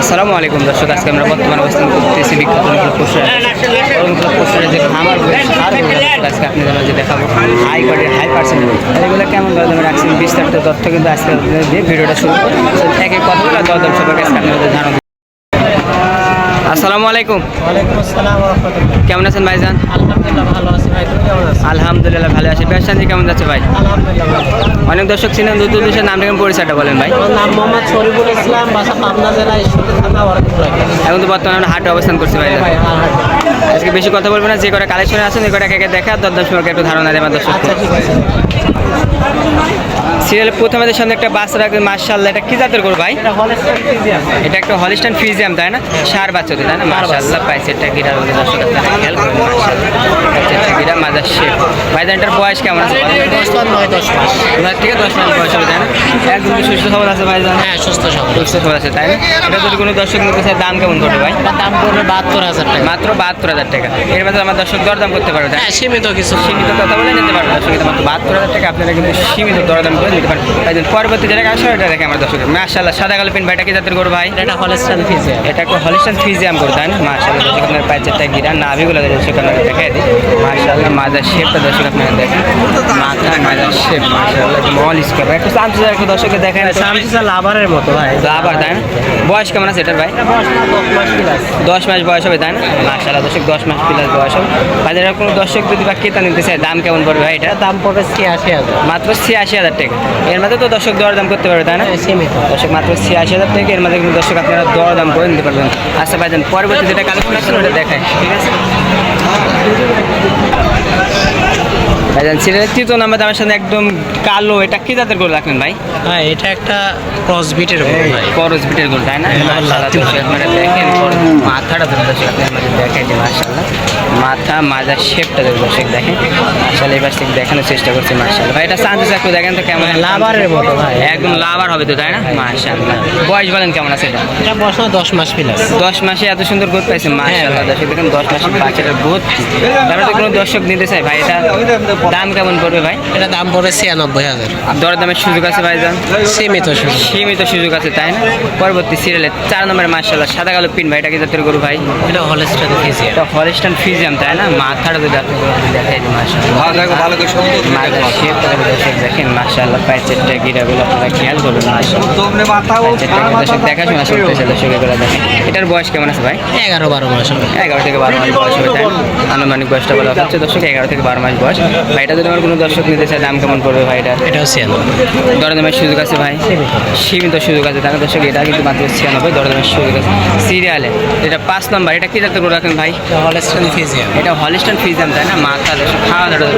আসসালামু আলাইকুম দর্শক, আজকে আমরা বর্তমানে অবস্থান করতেছি বিখ্যাত অনুকূল যে খামার আজকে আপনি যে দেখাবো। হাই কোয়ালিটির, হাই পার্সেন্ট এগুলো কেমন রাখছেন? বিস্তারিত তথ্য কিন্তু আজকে ভিডিওটা শুরু করব। এক এক কথা বলে দরদাম সবাইকে আজকে ধারণা আসসালামু আলাইকুম। ওয়ালাইকুম আসসালাম রহমতুল্লাহ। কেমন আছেন ভাইজান? আলহামদুলিল্লাহ ভালো আছি ভাই তুমি কেমন আছো? আলহামদুলিল্লাহ ভালো আছি। ব্যবসান্তি কেমন যাচ্ছে ভাই? আলহামদুলিল্লাহ অনেক দর্শক ছিলেন দুটো দেশের নাম কেমন পরিচয়টা বলেন ভাই। আমার নাম মোহাম্মদ শরীফুল ইসলাম বাসা পাবনা জেলা ঈশ্বরদী থানা এখন তো বর্তমানে হাটে অবস্থান করছি ভাই ভাই আজকে বেশি কথা বলব না যে কটা কালেকশনে আছেন ওই কটা কে দেখা দরদাম সম্পর্কে একটু ধারণা দেয় আমার দর্শক সিরিয়াল প্রথমে আমাদের সামনে একটা বাচ্চা রাখবে মার্শাল্লাহ এটা কি জাতের করব ভাই? এটা একটা হলিস্টান ফিজিয়াম তাই না? সার বাচ্চা তাই না? মার্শাল্লাহ পাইছে একটা গিরা গিরা মাজার শেপ ভাই এটার বয়স কেমন আছে? দশ পাঁচ নয় দশ মাস। নয় থেকে দশ মাস বয়স হবে তাই না? একদম সুস্থ খবর আছে ভাই হ্যাঁ সুস্থ সবল। সুস্থ আছে তাই না? এটা যদি কোনো দর্শক নিতে চায় দাম কেমন করবে ভাই? দাম পড়বে বাহাত্তর হাজার টাকা। মাত্র বাহাত্তর হাজার টাকা। এর মধ্যে আমার দর্শক দরদাম করতে পারবে হ্যাঁ সীমিত কিছু। সীমিত কথা বলে নিতে পারবেন দর্শক মাত্র বাহাত্তর হাজার টাকা আপনারা কিন্তু সীমিত দরদাম করে নিতে পারেন তাই পরবর্তী যেটা আসলে এটা দেখে আমার দর্শক মাশাল্লাহ সাদা কালো পিন ভাইটা কি জাতের করব ভাই। এটা হলস্টাইন ফ্রিজিয়ান এটা একটা হলিস্টান ফিজিয়াম করে তাই না? মাশাল্লাহ দর্শক আপনার চারটা গিরা নাভিগুলো দর্শক আপনারা দেখাই দিই। মাশাল্লাহ মাজার শেপটা দর্শক আপনারা দেখেন। মাথা মাজার শেপ মাশাল্লাহ মল স্কোয়ার একটু চান্স একটু দর্শককে দেখেন সামসিসা লাভারের মতো ভাই। আবার তাই না? বয়স কেমন আছে এটার ভাই? দশ মাস প্লাস দশ মাস বয়স হবে তাই না? মাশাল্লাহ দর্শক দশ মাস প্লাস বয়স হবে। বাজারে কোনো দর্শক যদি বা ক্রেতা নিতে চায় দাম কেমন পড়বে ভাই এটা? দাম পড়বে ছিয়াশি হাজার। মাত্র ছিয়াশি হাজার টাকা। এর মধ্যে তো দর্শক দর দাম করতে পারবে তাই না? হ্যাঁ, সীমিত দর্শক মাত্র ছিয়াশি হাজার থেকে এর মধ্যে কিন্তু দর্শক আপনারা দর দাম করে নিতে পারবেন। আচ্ছা ভাইজান পরবর্তী যেটা কালেকশন আছে ওটা দেখায় ঠিক আছে ভাইজান সিরিয়ালের তৃতীয় নাম্বার দামের সাথে একদম কালো এটা কি জাতের করে রাখলেন ভাই? হ্যাঁ এটা একটা ক্রস বিটের ভাই। করস বিটের গোল তাই না? আপনারা দেখেন মাথাটা ধরে দর্শক আপনারা দেখেন যে মাশাআল্লাহ মাথা মাজার শেপটা ধরে দর্শক দেখেন। মাশাআল্লাহ এবার থেকে দেখানোর চেষ্টা করছে মাশাআল্লাহ। ভাই এটা চান্সেস একটু দেখেন তো কেমন লাভারের মতো ভাই। একদম লাভার হবে তো তাই না? মাশাআল্লাহ। বয়স বলেন কেমন আছে এটা? এটা বয়স না দশ মাস প্লাস দশ মাসে এত সুন্দর গ্রোথ পাইছে মাশাআল্লাহ দর্শক দেখেন দশ মাসে বাচ্চাটার গ্রোথ তারপরে তো কোনো দর্শক নিতে চাই ভাই এটা দাম কেমন পড়বে ভাই? এটা দাম পড়বে ছিয়ানব্বই হাজার। দরদামের সুযোগ আছে ভাইজান? সীমিত শুধু সীমিত সুযোগ আছে তাই না? পরবর্তী সিরিয়ালে চার নম্বরে মার্শাল্লাহ সাদা কালো পিন ভাই এটা কি জাতের গরু ভাই? এটা হলস্টাইন ফ্রিজিয়ান এটা হলিস্টান ফিজিয়াম তাই না? মাথাটা যদি আপনি দেখাই দিন মার্শাল্লাহ ভালো করে মাথার যদি দর্শক দেখেন মার্শাল্লাহ পায়ের চারটা গিরাগুলো আপনারা খেয়াল করবেন মার্শাল্লাহ দেখাশোনা করতেছে দেখেন এটার বয়স কেমন আছে ভাই? এগারো বারো মাস এগারো থেকে বারো মাস বয়স হবে তাই আনুমানিক বয়সটা বলা হচ্ছে দর্শক এগারো থেকে বারো মাস বয়স। ভাইটা যদি আমার কোনো দর্শক নিতে চায় দাম কেমন পড়বে ভাই এটা? এটাও ছিয়ানব্বই। দরদামের সুযোগ আছে ভাই? সীমিত সুযোগ আছে। তাহলে দর্শক এটা কিন্তু মাত্র ছিয়ানব্বই দরদামের সুযোগ আছে। সিরিয়ালে এটা পাঁচ নম্বর এটা কি করে রাখেন ভাই? এটা হলস্টাইন ফ্রিজিয়ান এটা হলিস্টান ফিজাম তাই না? মাথা খাওয়া দাওয়া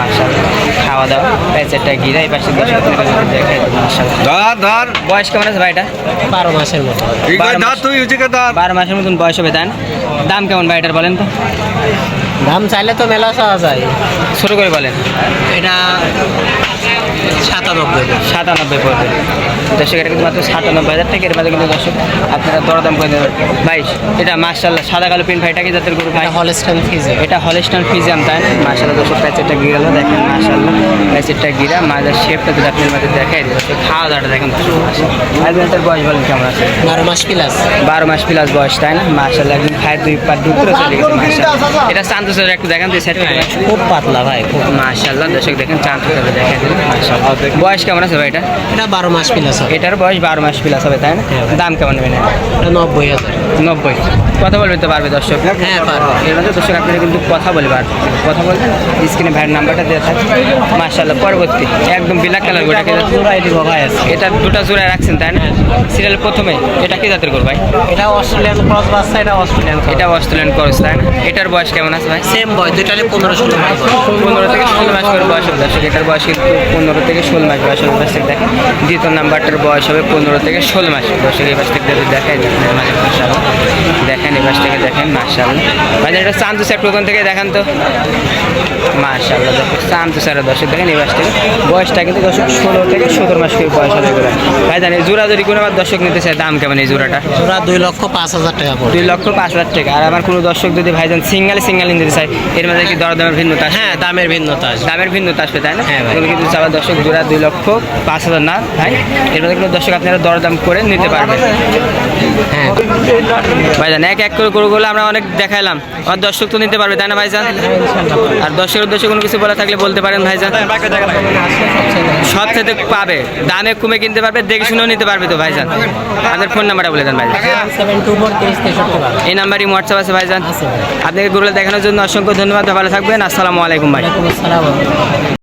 মার্শাল্লাহ খাওয়া দাওয়া প্যাচেরটা গিরা এই পাশে ধর ধর। বয়স কেমন আছে ভাই এটা? বারো মাসের মতো। বারো মাসের মতন বয়স হবে তাই না? দাম কেমন ভাই এটার বলেন তো? দাম চাইলে তো মেলা চাওয়া যায়। ছোট করে বলেন। এটা সাতানব্বই সাতানব্বই পড়বে। দর্শক এটা কিন্তু মাত্র সাতানব্বই হাজার টাকা। এর মাঝে কিন্তু দর্শক আপনারা দরদাম করে দেবেন ভাই এটা মার্শাল্লাহ সাদা কালো প্রিন্ট ভাইটা জাতের গরু ভাই? এটা হলস্টাইন এটা হলিস্টান ফিজিয়াম তাই না? মার্শাল্লাহ দর্শক প্যাচেরটা গিরালো দেখেন মার্শাল্লাহ প্যাচেরটা গিরা মাজার শেপটা যদি আপনার মাঝে দেখাই দিই খাওয়া দাওয়াটা দেখেন বয়স বলেন কেমন আছে? বারো মাস প্লাস বারো মাস প্লাস বয়স তাই না? মার্শাল্লাহ একদিন খায় দুই পার চলে গেছে মার্শাল্লাহ এটা একটু দেখেন খুব পাতলা ভাই খুব। দর্শক দেখেন বয়স কেমন আছে ভাই এটা? এটা বারো মাস প্লাস হবে। এটার বয়স বারো মাস প্লাস হবে তাই না? দাম কেমন নেবেন এটা? এটা নব্বই হাজার। নব্বই। কথা বলবে তো পারবে দর্শক? হ্যাঁ পারবে। এর মধ্যে দর্শক আপনারা কিন্তু কথা বলবে আর কথা বলবেন স্ক্রিনে ভাইয়ের নাম্বারটা দেওয়া থাকে মার্শাল্লাহ পরবর্তী একদম ব্ল্যাক কালার গোটা কি এটা দুটা জোড়ায় রাখছেন তাই না? সিরিয়াল প্রথমে এটা কি জাতের করবে ভাই? এটা অস্ট্রেলিয়ান ক্রস বাচ্চা এটা অস্ট্রেলিয়ান এটা অস্ট্রেলিয়ান করস তাই না? এটার বয়স কেমন আছে ভাই? সেম বয় দুইটারে পনেরো ষোলো মাস বয়স। পনেরো থেকে ষোলো মাস করে বয়স হবে। দর্শক এটার বয়স কিন্তু পনেরো থেকে ষোলো মাস বয়স হবে। দর্শক দেখেন দ্বিতীয় নাম্বারটার বয়স হবে পনেরো থেকে ষোলো মাস দর্শক এই পাশ থেকে যদি দেখেন মানে দেখেন এই পাশ থেকে দেখেন মার্শাল মানে এটা চান্দু স্যার ওখান থেকে দেখেন তো। চান্দু স্যারের দর্শক দেখেন এই পাশ থেকে বয়সটা কিন্তু দর্শক ষোলো থেকে সতেরো মাস করে বয়স হবে ভাই জানি জোড়া যদি কোনো আবার দর্শক নিতে চায় দাম কেমন এই জোড়াটা? জোড়া দুই লক্ষ পাঁচ হাজার টাকা দুই লক্ষ পাঁচ হাজার টাকা। আর আমার কোনো দর্শক যদি ভাইজান সিঙ্গেল সিঙ্গেল নিতে চায় এর মধ্যে কি দরদামের ভিন্নতা হ্যাঁ দামের ভিন্নতা আছে দামের ভিন্নতা আসবে তাই না? হ্যাঁ এগুলো কিন্তু চাওয়া দর্শক জোড়া দুই লক্ষ পাঁচ হাজার না তাই এর মধ্যে কিন্তু দর্শক আপনারা দরদাম করে নিতে পারবেন? হ্যাঁ। ভাইজান এক এক করে গরুগুলো আমরা অনেক দেখাইলাম। আর দর্শক তো নিতে পারবে তাই না ভাইজান? আর দর্শকের উদ্দেশ্যে কোনো কিছু বলা থাকলে বলতে পারেন ভাইজান। সব থেকে পাবে দামে কমে কিনতে পারবে দেখে শুনেও নিতে পারবে তো ভাইজান। আপনার ফোন নাম্বারটা বলে দেন ভাইজান। এই নাম্বারই হোয়াটসঅ্যাপ আছে ভাইজান। আপনাকে গরুগুলো দেখানোর জন্য অসংখ্য ধন্যবাদ। ভালো থাকবেন। আসসালামু আলাইকুম ভাই।